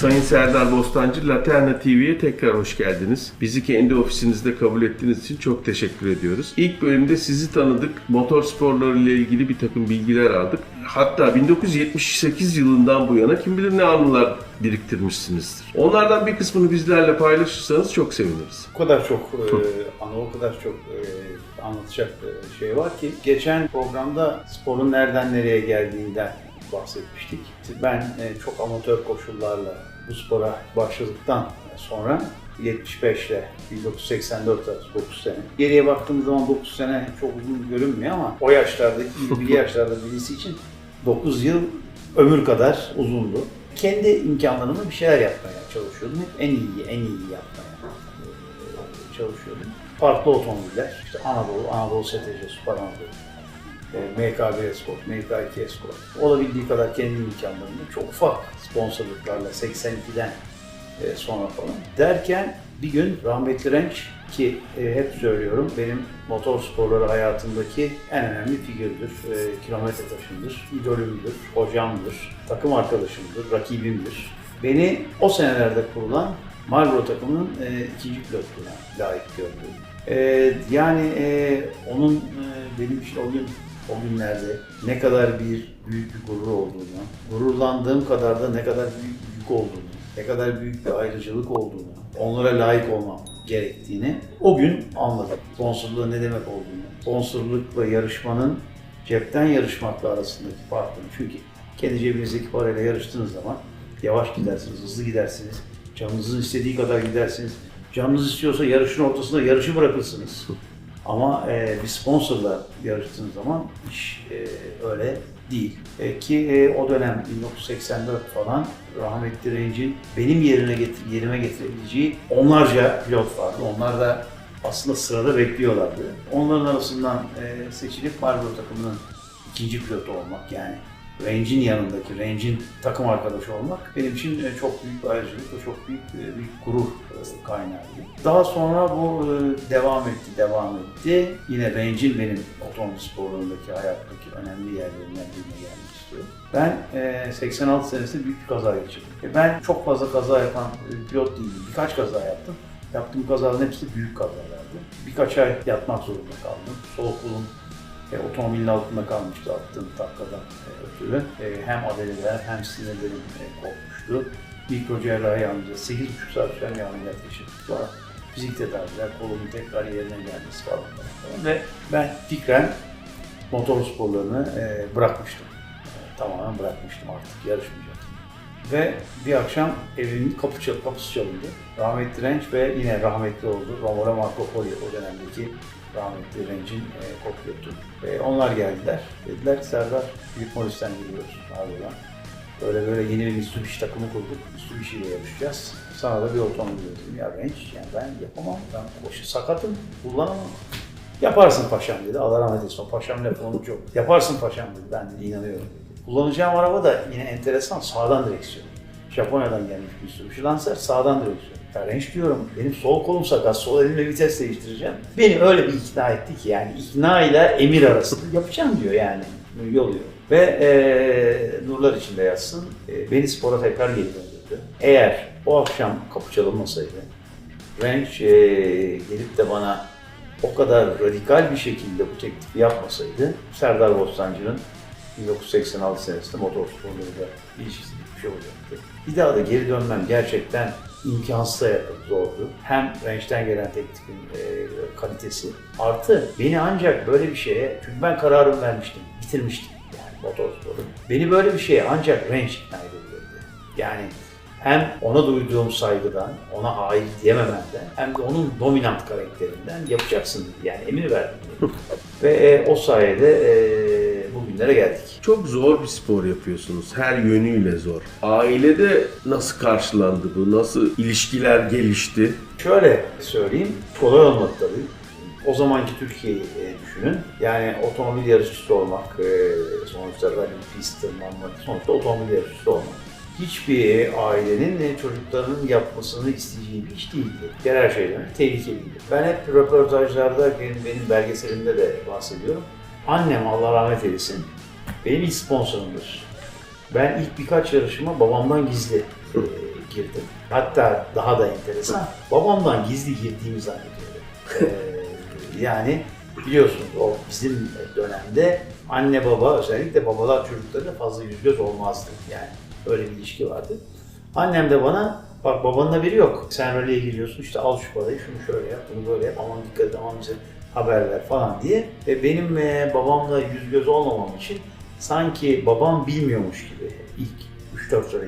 Sayın Serdar Bostancı, Laterna TV'ye tekrar hoş geldiniz. Bizi kendi ofisinizde kabul ettiğiniz için çok teşekkür ediyoruz. İlk bölümde sizi tanıdık, motor sporları ile ilgili bir takım bilgiler aldık. Hatta 1978 yılından bu yana kim bilir ne anılar biriktirmişsinizdir. Onlardan bir kısmını bizlerle paylaşırsanız çok seviniriz. O kadar çok e, anı, o kadar çok e, anlatacak e, şey var ki. Geçen programda sporun nereden nereye geldiğinden bahsetmiştik. Ben e, çok amatör koşullarla bu spora başladıktan sonra 75 ile 1984 arası 9 sene. Geriye baktığımız zaman 9 sene çok uzun görünmüyor ama o yaşlardaki 20'li yaşlarda birisi için 9 yıl ömür kadar uzundu. Kendi imkanlarımla bir şeyler yapmaya çalışıyordum. Hep en iyiyi, en iyiyi yapmaya e, çalışıyordum. Farklı otomobiller, işte Anadolu, Anadolu STC, Süper Anadolu, MKB Sport, MK2 Sport. Olabildiği kadar kendi imkanlarımla çok ufak sponsorluklarla 82'den e, sonra falan. Derken bir gün rahmetli Renç ki e, hep söylüyorum benim motor sporları hayatımdaki en önemli figürdür, e, kilometre taşımdır, idolümdür, hocamdır, takım arkadaşımdır, rakibimdir. Beni o senelerde kurulan Marlboro takımının e, ikinci pilotluğuna layık gördü. E, yani e, onun e, benim için o gün o günlerde ne kadar bir büyük bir gurur olduğunu, gururlandığım kadar da ne kadar büyük bir yük olduğunu, ne kadar büyük bir ayrıcalık olduğunu, onlara layık olmam gerektiğini o gün anladım. Sponsorluğun ne demek olduğunu, sponsorlukla yarışmanın cepten yarışmakla arasındaki farkını. Çünkü kendi cebinizdeki parayla yarıştığınız zaman yavaş gidersiniz, hızlı gidersiniz, canınızın istediği kadar gidersiniz. Canınız istiyorsa yarışın ortasında yarışı bırakırsınız. Ama e, bir sponsorla yarıştığınız zaman iş e, öyle değil. E, ki e, o dönem 1984 falan rahmetli Range'in benim yerine getir, yerime getirebileceği onlarca pilot vardı. Onlar da aslında sırada bekliyorlardı. Onların arasından e, seçilip Marlboro takımının ikinci pilotu olmak yani Range'in yanındaki, Range'in takım arkadaşı olmak benim için e, çok büyük bir ayrıcalık ve çok büyük e, bir gurur e, kaynağıydı. Daha sonra bu devam etti, devam etti. Yine Range'in benim otomobil sporlarındaki hayattaki önemli yerlerinden birine gelmek istiyorum. Ben e, 86 senesinde büyük bir kaza geçirdim. Ben çok fazla kaza yapan pilot değilim. Birkaç kaza yaptım. Yaptığım kazaların hepsi büyük kazalardı. Birkaç ay yatmak zorunda kaldım. Soğuk bulun e, otomobilin altında kalmıştı attığım takkadan e, ötürü. E, hem adaleler hem sinirlerim e, kopmuştu. Mikrocerrahi ameliyatı, 8,5 saat süren bir ameliyat. Sonra fizik tedaviler, kolumun tekrar yerine gelmesi falan. Ve ben fikren motor sporlarını e, bırakmıştım. E, tamamen bırakmıştım artık, yarışmayacaktım. Ve bir akşam evimin kapı çal kapısı çalındı. Rahmetli Renç ve yine rahmetli oldu. Romolo Marco Polo o dönemdeki rahmetli Renç'in e, kopilotu. E, onlar geldiler. Dediler ki Serdar Büyük Morris'ten geliyoruz Marlo'dan. Böyle böyle yeni bir Mitsubishi takımı kurduk. Mitsubishi ile yarışacağız. Sana da bir otomobil dedim. Ya Renç yani ben yapamam. Ben koşu sakatım. Kullanamam. Yaparsın paşam dedi. Allah rahmet eylesin. Paşam lafı onu çok. Yaparsın paşam dedi. Ben de inanıyorum. Kullanacağım araba da yine enteresan sağdan direksiyon. Japonya'dan gelmiş bir sürü. Lancer sağdan direksiyon. Range diyorum benim sol kolum sakat, sol elimle vites değiştireceğim. Beni öyle bir ikna etti ki yani ikna ile emir arasında yapacağım diyor yani. Yoluyor. Ve e, nurlar içinde yatsın. E, beni spora tekrar geri döndürdü. Eğer o akşam kapı çalınmasaydı, Range e, gelip de bana o kadar radikal bir şekilde bu teklifi yapmasaydı, Serdar Bostancı'nın 1986 senesinde motor sporlarıyla ilişkisi bir şey olacaktı. Bir daha da geri dönmem gerçekten imkansıza yakın zordu. Hem Range'den gelen teklifin e, kalitesi artı beni ancak böyle bir şeye, çünkü ben kararımı vermiştim, bitirmiştim yani motorsporu. Beni böyle bir şeye ancak Range ikna edebilirdi. Yani hem ona duyduğum saygıdan, ona hayır diyemememden hem de onun dominant karakterinden yapacaksın dedi. Yani emir verdim. Ve e, o sayede e, bugünlere geldik. Çok zor bir spor yapıyorsunuz. Her yönüyle zor. Ailede nasıl karşılandı bu? Nasıl ilişkiler gelişti? Şöyle söyleyeyim, kolay olmadı tabii. O zamanki Türkiye'yi e, düşünün. Yani otomobil yarışçısı olmak, e, sonuçta rally, pist tırmanmak, sonuçta otomobil yarışçısı olmak. Hiçbir ailenin e, çocuklarının yapmasını isteyeceği bir iş değildi. Her şeyden tehlikeliydi. Ben hep röportajlarda, benim, benim belgeselimde de bahsediyorum. Annem Allah rahmet eylesin, benim ilk sponsorumdur. Ben ilk birkaç yarışıma babamdan gizli e, girdim. Hatta daha da enteresan, babamdan gizli girdiğimi zannediyorum. Ee, yani biliyorsunuz o bizim dönemde anne baba özellikle babalar çocuklarına fazla yüz göz olmazdı. Yani öyle bir ilişki vardı. Annem de bana bak babanın haberi yok. Sen rally'e giriyorsun işte al şu parayı şunu şöyle yap bunu böyle yap aman dikkat et aman bize haber ver falan diye. Ve benim e, babamla yüz göz olmamam için sanki babam bilmiyormuş gibi ilk 3-4 sene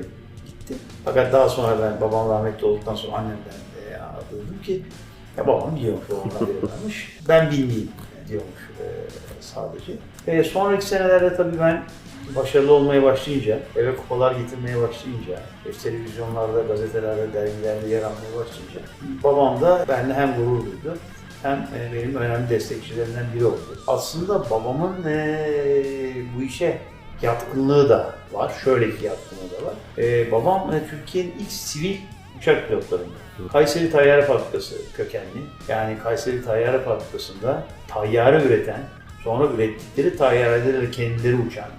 gitti. Fakat daha sonra ben babam rahmetli olduktan sonra annemden e, duydum ki ya babam biliyormuş, babamdan varmış. Ben bilmeyeyim diyormuş e, sadece. E, sonraki senelerde tabii ben başarılı olmaya başlayınca, eve kupalar getirmeye başlayınca, işte televizyonlarda, gazetelerde, dergilerde yer almaya başlayınca babam da benimle hem gurur duydu hem e, benim önemli destekçilerimden biri oldu. Aslında babamın e, bu işe yatkınlığı da var. Şöyle ki yatkınlığı da var. E, babam e, Türkiye'nin ilk sivil uçak pilotlarından. Kayseri Tayyare Fabrikası kökenli. Yani Kayseri Tayyare Fabrikası'nda tayyare üreten, sonra ürettikleri tayyareleri kendileri uçan,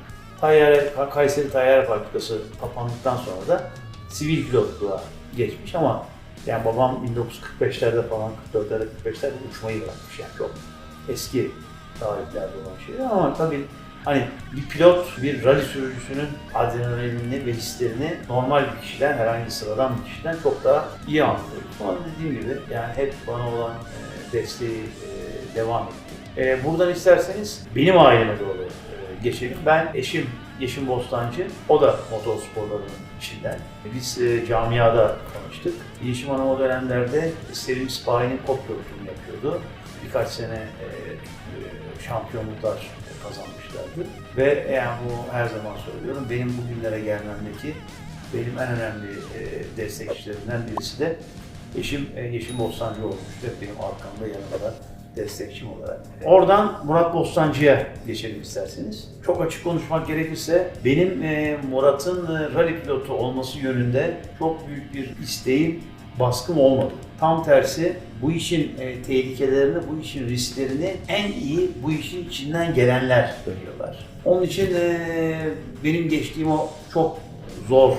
Tayyare, Kayseri Tayyare Fabrikası kapandıktan sonra da sivil pilotluğa geçmiş ama yani babam 1945'lerde falan 44'lerde 45'lerde uçmayı bırakmış yani çok eski tarihlerde olan şeyler ama tabii hani bir pilot, bir rally sürücüsünün adrenalinini ve hislerini normal bir kişiden, herhangi sıradan bir kişiden çok daha iyi anlıyor. Ama dediğim gibi yani hep bana olan e, desteği e, devam etti. E, buradan isterseniz benim aileme doğru geçelim. Ben eşim Yeşim Bostancı, o da motor sporlarının içinden. Biz e, camiada tanıştık. Yeşim Hanım o dönemlerde Selim Sipahi'nin kopilotunu yapıyordu. Birkaç sene e, e, şampiyonluklar kazanmışlardı. Ve yani bu her zaman söylüyorum, benim bugünlere gelmemdeki benim en önemli e, destekçilerimden birisi de eşim e, Yeşim Bostancı olmuştu. Hep benim arkamda yanımda destekçim olarak. Oradan Murat Bostancı'ya geçelim isterseniz. Çok açık konuşmak gerekirse benim e, Murat'ın e, rally pilotu olması yönünde çok büyük bir isteğim, baskım olmadı. Tam tersi bu işin e, tehlikelerini, bu işin risklerini en iyi bu işin içinden gelenler görüyorlar. Onun için e, benim geçtiğim o çok zor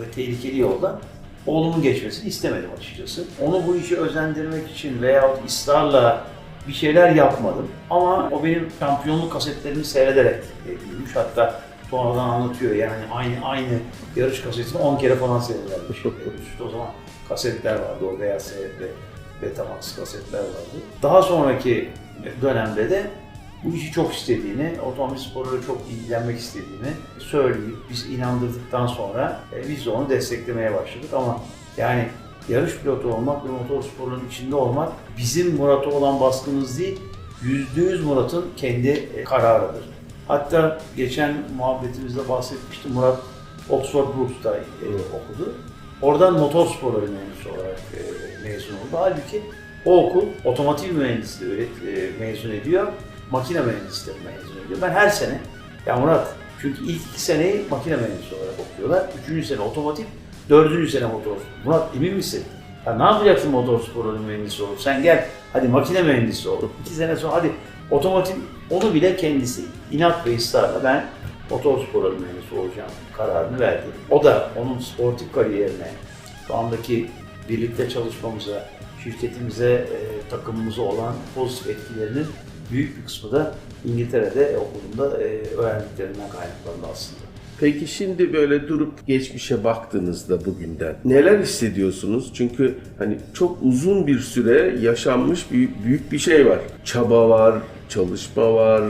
ve tehlikeli yolda oğlumun geçmesini istemedim açıkçası. Onu bu işe özendirmek için veyahut ısrarla bir şeyler yapmadım. Ama o benim şampiyonluk kasetlerimi seyrederek büyümüş. Hatta sonradan anlatıyor yani aynı aynı yarış kasetini 10 kere falan seyredermiş. Üstte o zaman kasetler vardı, o beyaz seyret ve Betamax kasetler vardı. Daha sonraki dönemde de bu işi çok istediğini, otomobil sporuyla çok ilgilenmek istediğini söyleyip biz inandırdıktan sonra e, biz de onu desteklemeye başladık ama yani yarış pilotu olmak ve motor sporunun içinde olmak bizim Murat'a olan baskımız değil, yüzde yüz Murat'ın kendi e, kararıdır. Hatta geçen muhabbetimizde bahsetmiştim Murat Oxford Brookes'ta e, okudu. Oradan motor sporları mühendisi olarak e, mezun oldu. Halbuki o okul otomotiv mühendisliği öğret, e, mezun ediyor, makine mühendisliği mezun ediyor. Ben her sene, ya Murat çünkü ilk iki seneyi makine mühendisi olarak okuyorlar. Üçüncü sene otomotiv, Dördüncü sene motor. Murat emin misin? Ya ne yapacaksın motor sporu mühendisi olup? Sen gel hadi makine mühendisi ol. İki sene sonra hadi otomotiv onu bile kendisi inat ve ısrarla ben motor sporu mühendisi olacağım kararını verdi. O da onun sportif kariyerine, şu andaki birlikte çalışmamıza, şirketimize, e, takımımıza olan pozitif etkilerinin büyük bir kısmı da İngiltere'de okulunda e, öğrendiklerinden kaynaklandı aslında. Peki şimdi böyle durup geçmişe baktığınızda bugünden neler hissediyorsunuz? Çünkü hani çok uzun bir süre yaşanmış büyük, büyük bir şey var. Çaba var, çalışma var.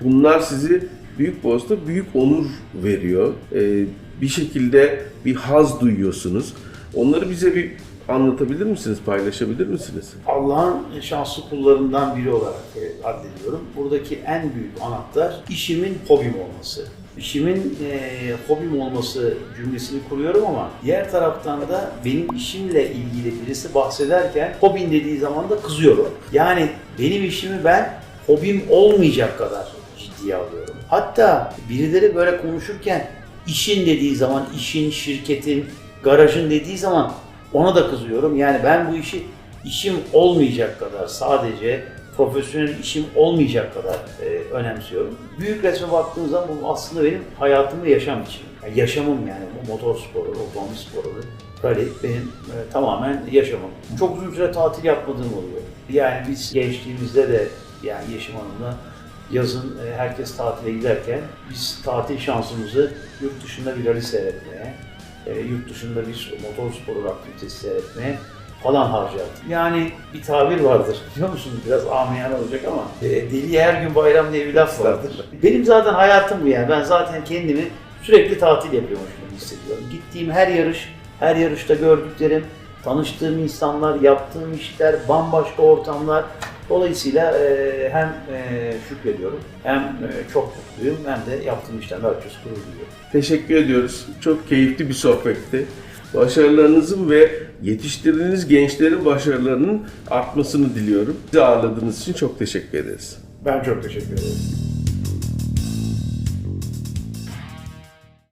Bunlar sizi büyük bozda büyük onur veriyor. Ee, bir şekilde bir haz duyuyorsunuz. Onları bize bir anlatabilir misiniz, paylaşabilir misiniz? Allah'ın şanslı kullarından biri olarak e, addediyorum. Buradaki en büyük anahtar işimin hobim olması. İşimin e, hobim olması cümlesini kuruyorum ama diğer taraftan da benim işimle ilgili birisi bahsederken hobin dediği zaman da kızıyorum. Yani benim işimi ben hobim olmayacak kadar ciddiye alıyorum. Hatta birileri böyle konuşurken işin dediği zaman, işin, şirketin, garajın dediği zaman ona da kızıyorum. Yani ben bu işi işim olmayacak kadar sadece profesyonel işim olmayacak kadar e, önemsiyorum. Büyük resme baktığım zaman bu aslında benim hayatım ve yaşam için. Yani yaşamım yani bu motor sporu, otomobil sporu, rally benim e, tamamen yaşamım. Çok uzun süre tatil yapmadığım oluyor. Yani biz gençliğimizde de yani Yeşim Hanım'la yazın e, herkes tatile giderken biz tatil şansımızı yurt dışında bir rally seyretmeye, e, yurt dışında bir motor sporu aktivitesi seyretmeye falan harcardık. Yani bir tabir vardır biliyor musunuz? Biraz amiyane olacak ama e, her gün bayram diye bir laf vardır. Benim zaten hayatım bu yani. Ben zaten kendimi sürekli tatil yapıyormuş gibi hissediyorum. Gittiğim her yarış, her yarışta gördüklerim, tanıştığım insanlar, yaptığım işler, bambaşka ortamlar. Dolayısıyla e, hem e, şükrediyorum, hem e, çok mutluyum, hem de yaptığım işten herkes gurur duyuyor. Teşekkür ediyoruz. Çok keyifli bir sohbetti. Başarılarınızın ve yetiştirdiğiniz gençlerin başarılarının artmasını diliyorum. Bizi ağırladığınız için çok teşekkür ederiz. Ben çok teşekkür ederim.